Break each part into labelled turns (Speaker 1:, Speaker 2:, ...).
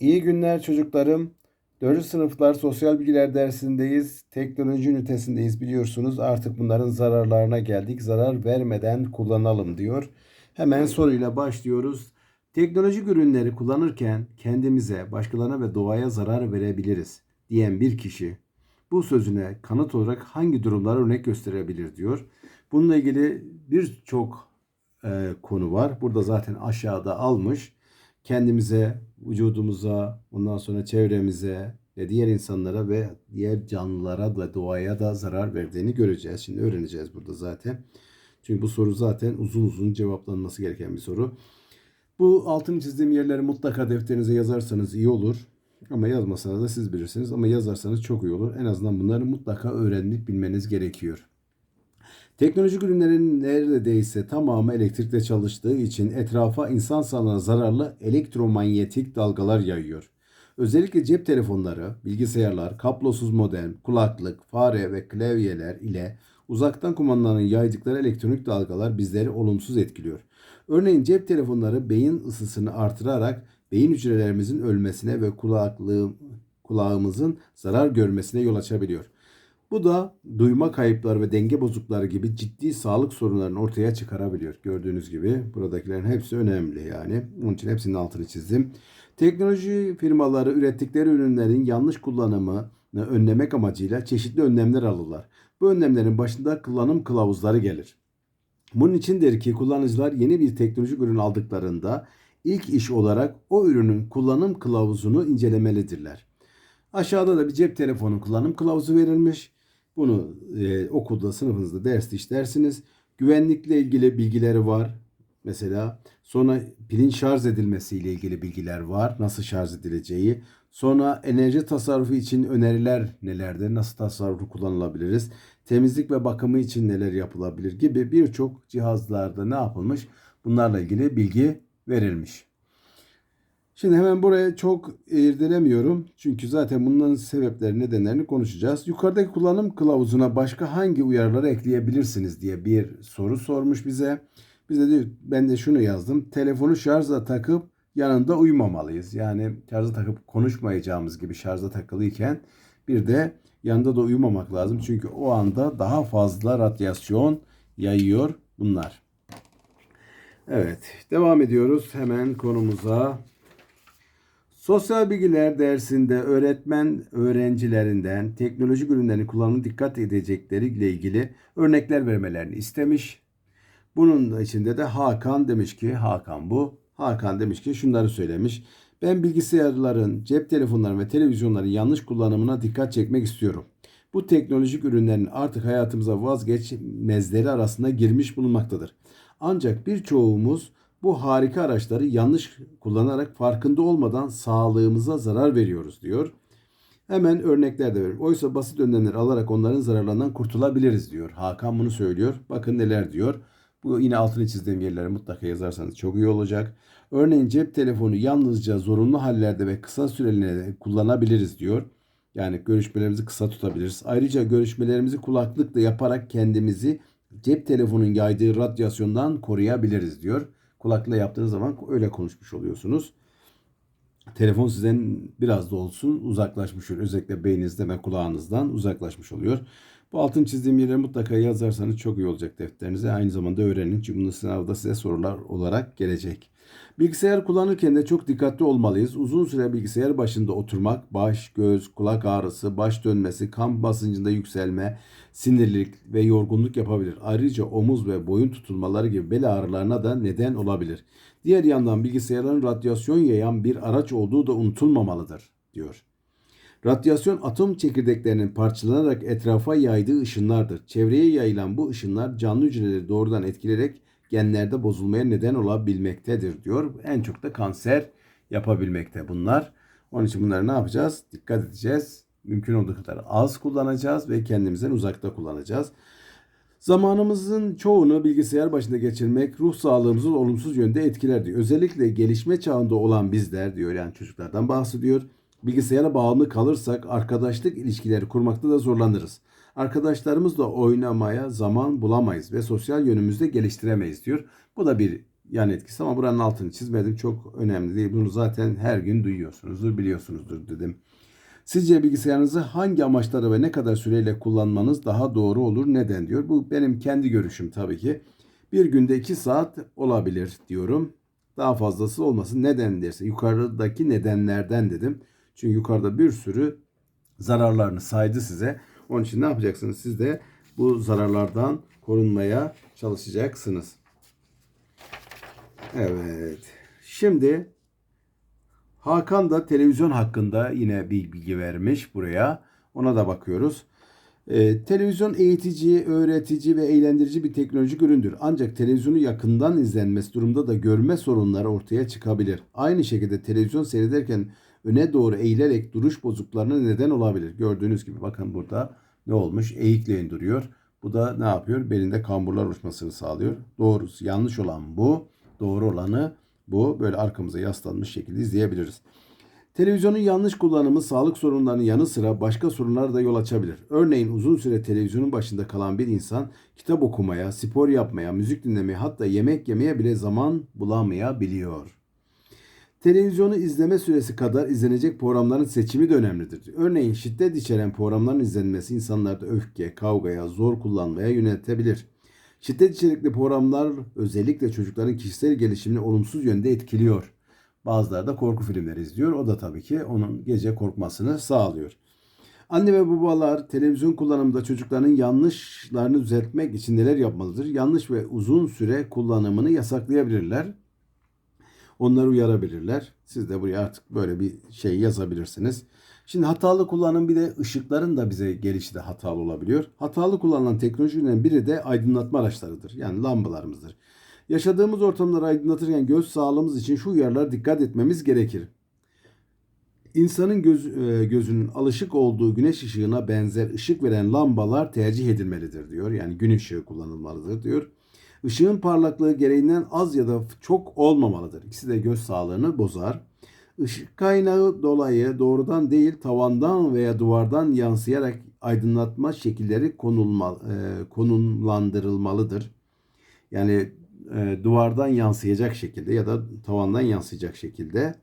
Speaker 1: İyi günler çocuklarım. 4. sınıflar sosyal bilgiler dersindeyiz. Teknoloji ünitesindeyiz biliyorsunuz. Artık bunların zararlarına geldik. Zarar vermeden kullanalım diyor. Hemen soruyla başlıyoruz. Teknolojik ürünleri kullanırken kendimize, başkalarına ve doğaya zarar verebiliriz diyen bir kişi bu sözüne kanıt olarak hangi durumlara örnek gösterebilir diyor. Bununla ilgili birçok e, konu var. Burada zaten aşağıda almış kendimize, vücudumuza, ondan sonra çevremize ve diğer insanlara ve diğer canlılara da doğaya da zarar verdiğini göreceğiz. Şimdi öğreneceğiz burada zaten. Çünkü bu soru zaten uzun uzun cevaplanması gereken bir soru. Bu altını çizdiğim yerleri mutlaka defterinize yazarsanız iyi olur. Ama yazmasanız da siz bilirsiniz. Ama yazarsanız çok iyi olur. En azından bunları mutlaka öğrenip bilmeniz gerekiyor. Teknolojik ürünlerin neredeyse tamamı elektrikle çalıştığı için etrafa insan sağlığına zararlı elektromanyetik dalgalar yayıyor. Özellikle cep telefonları, bilgisayarlar, kablosuz modem, kulaklık, fare ve klavyeler ile uzaktan kumandanın yaydıkları elektronik dalgalar bizleri olumsuz etkiliyor. Örneğin cep telefonları beyin ısısını artırarak beyin hücrelerimizin ölmesine ve kulaklığı, kulağımızın zarar görmesine yol açabiliyor. Bu da duyma kayıpları ve denge bozuklukları gibi ciddi sağlık sorunlarını ortaya çıkarabiliyor. Gördüğünüz gibi buradakilerin hepsi önemli yani. Onun için hepsinin altını çizdim. Teknoloji firmaları ürettikleri ürünlerin yanlış kullanımını önlemek amacıyla çeşitli önlemler alırlar. Bu önlemlerin başında kullanım kılavuzları gelir. Bunun içindir ki kullanıcılar yeni bir teknolojik ürün aldıklarında ilk iş olarak o ürünün kullanım kılavuzunu incelemelidirler. Aşağıda da bir cep telefonu kullanım kılavuzu verilmiş. Bunu e, okulda, sınıfınızda derste işlersiniz. Güvenlikle ilgili bilgileri var. Mesela sonra pilin şarj edilmesi ile ilgili bilgiler var. Nasıl şarj edileceği. Sonra enerji tasarrufu için öneriler nelerdir? Nasıl tasarrufu kullanılabiliriz? Temizlik ve bakımı için neler yapılabilir gibi birçok cihazlarda ne yapılmış? Bunlarla ilgili bilgi verilmiş. Şimdi hemen buraya çok irdelemiyorum. Çünkü zaten bunların sebepleri, nedenlerini konuşacağız. Yukarıdaki kullanım kılavuzuna başka hangi uyarıları ekleyebilirsiniz diye bir soru sormuş bize. Biz de diyor, ben de şunu yazdım. Telefonu şarja takıp yanında uyumamalıyız. Yani şarja takıp konuşmayacağımız gibi şarja takılıyken bir de yanında da uyumamak lazım. Çünkü o anda daha fazla radyasyon yayıyor bunlar. Evet, devam ediyoruz hemen konumuza. Sosyal bilgiler dersinde öğretmen öğrencilerinden teknolojik ürünlerin kullanımına dikkat edecekleriyle ilgili örnekler vermelerini istemiş. Bunun içinde de Hakan demiş ki Hakan bu. Hakan demiş ki şunları söylemiş. Ben bilgisayarların, cep telefonların ve televizyonların yanlış kullanımına dikkat çekmek istiyorum. Bu teknolojik ürünlerin artık hayatımıza vazgeçmezleri arasında girmiş bulunmaktadır. Ancak birçoğumuz bu harika araçları yanlış kullanarak farkında olmadan sağlığımıza zarar veriyoruz diyor. Hemen örnekler de veriyorum. Oysa basit önlemler alarak onların zararlarından kurtulabiliriz diyor. Hakan bunu söylüyor. Bakın neler diyor. Bu yine altını çizdiğim yerlere mutlaka yazarsanız çok iyi olacak. Örneğin cep telefonu yalnızca zorunlu hallerde ve kısa süreliğine kullanabiliriz diyor. Yani görüşmelerimizi kısa tutabiliriz. Ayrıca görüşmelerimizi kulaklıkla yaparak kendimizi cep telefonun yaydığı radyasyondan koruyabiliriz diyor. Kulakla yaptığınız zaman öyle konuşmuş oluyorsunuz. Telefon sizden biraz da olsun uzaklaşmış oluyor. Özellikle beyninizden ve kulağınızdan uzaklaşmış oluyor. Bu altın çizdiğim yere mutlaka yazarsanız çok iyi olacak defterinize. Aynı zamanda öğrenin çünkü bunu sınavda size sorular olarak gelecek. Bilgisayar kullanırken de çok dikkatli olmalıyız. Uzun süre bilgisayar başında oturmak, baş, göz, kulak ağrısı, baş dönmesi, kan basıncında yükselme, sinirlilik ve yorgunluk yapabilir. Ayrıca omuz ve boyun tutulmaları gibi bel ağrılarına da neden olabilir. Diğer yandan bilgisayarın radyasyon yayan bir araç olduğu da unutulmamalıdır, diyor. Radyasyon atom çekirdeklerinin parçalanarak etrafa yaydığı ışınlardır. Çevreye yayılan bu ışınlar canlı hücreleri doğrudan etkileyerek genlerde bozulmaya neden olabilmektedir diyor. En çok da kanser yapabilmekte bunlar. Onun için bunları ne yapacağız? Dikkat edeceğiz. Mümkün olduğu kadar az kullanacağız ve kendimizden uzakta kullanacağız. Zamanımızın çoğunu bilgisayar başında geçirmek ruh sağlığımızı olumsuz yönde etkiler diyor. Özellikle gelişme çağında olan bizler diyor yani çocuklardan bahsediyor. Bilgisayara bağımlı kalırsak arkadaşlık ilişkileri kurmakta da zorlanırız. Arkadaşlarımızla oynamaya zaman bulamayız ve sosyal yönümüzde geliştiremeyiz diyor. Bu da bir yan etkisi ama buranın altını çizmedim. Çok önemli değil. Bunu zaten her gün duyuyorsunuzdur, biliyorsunuzdur dedim. Sizce bilgisayarınızı hangi amaçlara ve ne kadar süreyle kullanmanız daha doğru olur? Neden diyor. Bu benim kendi görüşüm tabii ki. Bir günde 2 saat olabilir diyorum. Daha fazlası olmasın. Neden derse yukarıdaki nedenlerden dedim. Çünkü yukarıda bir sürü zararlarını saydı size. Onun için ne yapacaksınız? Siz de bu zararlardan korunmaya çalışacaksınız. Evet. Şimdi Hakan da televizyon hakkında yine bir bilgi vermiş buraya. Ona da bakıyoruz. Ee, televizyon eğitici, öğretici ve eğlendirici bir teknolojik üründür. Ancak televizyonu yakından izlenmesi durumda da görme sorunları ortaya çıkabilir. Aynı şekilde televizyon seyrederken öne doğru eğilerek duruş bozukluklarına neden olabilir. Gördüğünüz gibi bakın burada ne olmuş? Eğikleyin duruyor. Bu da ne yapıyor? Belinde kamburlar oluşmasını sağlıyor. Doğrusu yanlış olan bu. Doğru olanı bu. Böyle arkamıza yaslanmış şekilde izleyebiliriz. Televizyonun yanlış kullanımı sağlık sorunlarının yanı sıra başka sorunlara da yol açabilir. Örneğin uzun süre televizyonun başında kalan bir insan kitap okumaya, spor yapmaya, müzik dinlemeye hatta yemek yemeye bile zaman bulamayabiliyor. Televizyonu izleme süresi kadar izlenecek programların seçimi de önemlidir. Örneğin şiddet içeren programların izlenmesi insanlarda öfke, kavgaya, zor kullanmaya yöneltebilir. Şiddet içerikli programlar özellikle çocukların kişisel gelişimini olumsuz yönde etkiliyor. Bazıları da korku filmleri izliyor. O da tabii ki onun gece korkmasını sağlıyor. Anne ve babalar televizyon kullanımında çocukların yanlışlarını düzeltmek için neler yapmalıdır? Yanlış ve uzun süre kullanımını yasaklayabilirler. Onları uyarabilirler. Siz de buraya artık böyle bir şey yazabilirsiniz. Şimdi hatalı kullanım bir de ışıkların da bize gelişi de hatalı olabiliyor. Hatalı kullanılan teknolojinin biri de aydınlatma araçlarıdır. Yani lambalarımızdır. Yaşadığımız ortamları aydınlatırken göz sağlığımız için şu uyarılara dikkat etmemiz gerekir. İnsanın göz, e, gözünün alışık olduğu güneş ışığına benzer ışık veren lambalar tercih edilmelidir diyor. Yani gün ışığı kullanılmalıdır diyor. Işığın parlaklığı gereğinden az ya da çok olmamalıdır. İkisi de göz sağlığını bozar. Işık kaynağı dolayı doğrudan değil tavandan veya duvardan yansıyarak aydınlatma şekilleri konulma, e, konumlandırılmalıdır. Yani e, duvardan yansıyacak şekilde ya da tavandan yansıyacak şekilde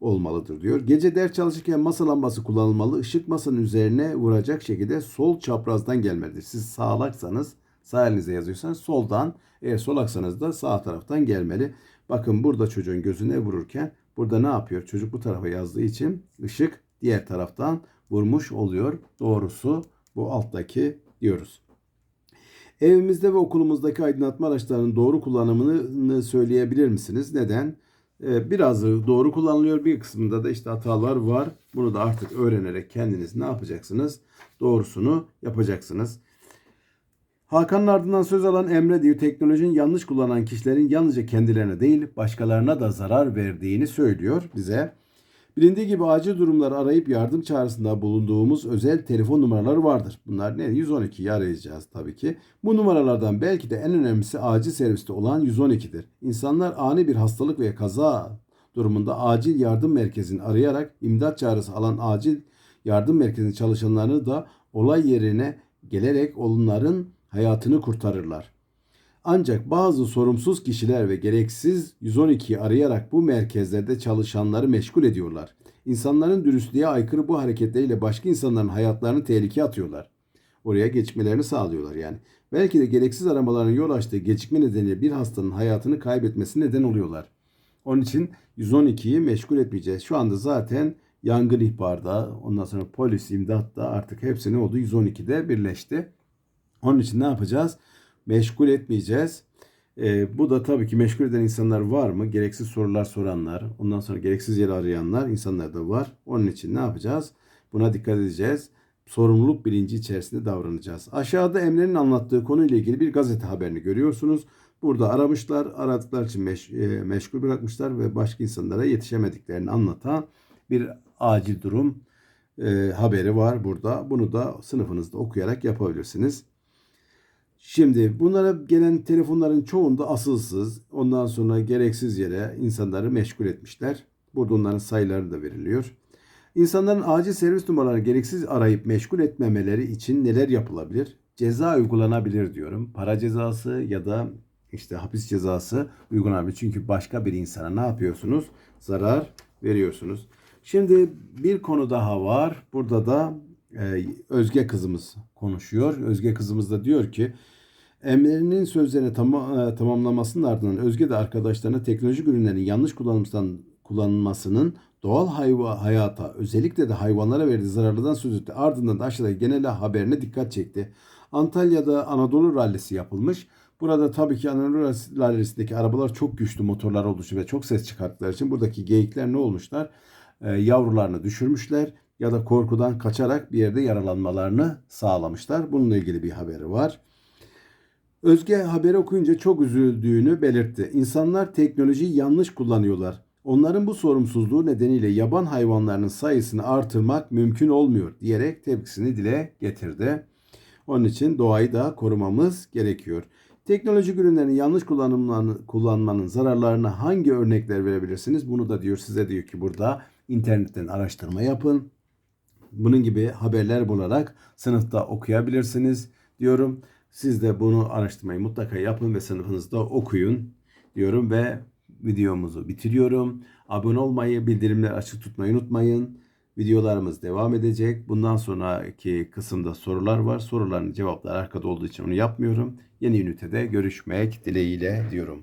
Speaker 1: olmalıdır diyor. Gece ders çalışırken masa lambası kullanılmalı. Işık masanın üzerine vuracak şekilde sol çaprazdan gelmelidir. Siz sağlaksanız sağ elinize yazıyorsanız soldan eğer solaksanız da sağ taraftan gelmeli. Bakın burada çocuğun gözüne vururken burada ne yapıyor? Çocuk bu tarafa yazdığı için ışık diğer taraftan vurmuş oluyor. Doğrusu bu alttaki diyoruz. Evimizde ve okulumuzdaki aydınlatma araçlarının doğru kullanımını söyleyebilir misiniz? Neden? Ee, Birazı doğru kullanılıyor. Bir kısmında da işte hatalar var. Bunu da artık öğrenerek kendiniz ne yapacaksınız? Doğrusunu yapacaksınız. Hakan'ın ardından söz alan Emre diyor teknolojinin yanlış kullanan kişilerin yalnızca kendilerine değil başkalarına da zarar verdiğini söylüyor bize. Bilindiği gibi acil durumları arayıp yardım çağrısında bulunduğumuz özel telefon numaraları vardır. Bunlar ne? 112'yi arayacağız tabii ki. Bu numaralardan belki de en önemlisi acil serviste olan 112'dir. İnsanlar ani bir hastalık veya kaza durumunda acil yardım merkezini arayarak imdat çağrısı alan acil yardım merkezinin çalışanlarını da olay yerine gelerek onların hayatını kurtarırlar. Ancak bazı sorumsuz kişiler ve gereksiz 112'yi arayarak bu merkezlerde çalışanları meşgul ediyorlar. İnsanların dürüstlüğe aykırı bu hareketleriyle başka insanların hayatlarını tehlikeye atıyorlar. Oraya geçmelerini sağlıyorlar yani. Belki de gereksiz aramaların yol açtığı gecikme nedeniyle bir hastanın hayatını kaybetmesi neden oluyorlar. Onun için 112'yi meşgul etmeyeceğiz. Şu anda zaten yangın ihbarda, ondan sonra polis, imdat da artık hepsi ne oldu? 112'de birleşti. Onun için ne yapacağız? meşgul etmeyeceğiz. E, bu da tabii ki meşgul eden insanlar var mı? Gereksiz sorular soranlar, ondan sonra gereksiz yere arayanlar insanlar da var. Onun için ne yapacağız? Buna dikkat edeceğiz. Sorumluluk bilinci içerisinde davranacağız. Aşağıda Emre'nin anlattığı konuyla ilgili bir gazete haberini görüyorsunuz. Burada aramışlar, aradıklar için meş, e, meşgul bırakmışlar ve başka insanlara yetişemediklerini anlatan bir acil durum e, haberi var burada. Bunu da sınıfınızda okuyarak yapabilirsiniz. Şimdi bunlara gelen telefonların çoğunda asılsız, ondan sonra gereksiz yere insanları meşgul etmişler. Burada onların sayıları da veriliyor. İnsanların acil servis numaralarını gereksiz arayıp meşgul etmemeleri için neler yapılabilir? Ceza uygulanabilir diyorum. Para cezası ya da işte hapis cezası uygulanabilir. Çünkü başka bir insana ne yapıyorsunuz? Zarar veriyorsunuz. Şimdi bir konu daha var. Burada da e, Özge kızımız konuşuyor. Özge kızımız da diyor ki Emre'nin sözlerini tamam, e, tamamlamasının ardından Özge de arkadaşlarına teknolojik ürünlerin yanlış kullanılmasının doğal hayva, hayata özellikle de hayvanlara verdiği zararlıdan söz etti. Ardından da aşağıdaki genel haberine dikkat çekti. Antalya'da Anadolu rallisi yapılmış. Burada tabii ki Anadolu rallisindeki arabalar çok güçlü motorlar için ve çok ses çıkarttıkları için buradaki geyikler ne olmuşlar? Ee, yavrularını düşürmüşler ya da korkudan kaçarak bir yerde yaralanmalarını sağlamışlar. Bununla ilgili bir haberi var. Özge haberi okuyunca çok üzüldüğünü belirtti. İnsanlar teknolojiyi yanlış kullanıyorlar. Onların bu sorumsuzluğu nedeniyle yaban hayvanlarının sayısını artırmak mümkün olmuyor diyerek tepkisini dile getirdi. Onun için doğayı da korumamız gerekiyor. Teknolojik ürünlerin yanlış kullanmanın zararlarına hangi örnekler verebilirsiniz? Bunu da diyor size diyor ki burada internetten araştırma yapın. Bunun gibi haberler bularak sınıfta okuyabilirsiniz diyorum. Siz de bunu araştırmayı mutlaka yapın ve sınıfınızda okuyun diyorum ve videomuzu bitiriyorum. Abone olmayı, bildirimleri açık tutmayı unutmayın. Videolarımız devam edecek. Bundan sonraki kısımda sorular var. Soruların cevapları arkada olduğu için onu yapmıyorum. Yeni ünitede görüşmek dileğiyle diyorum.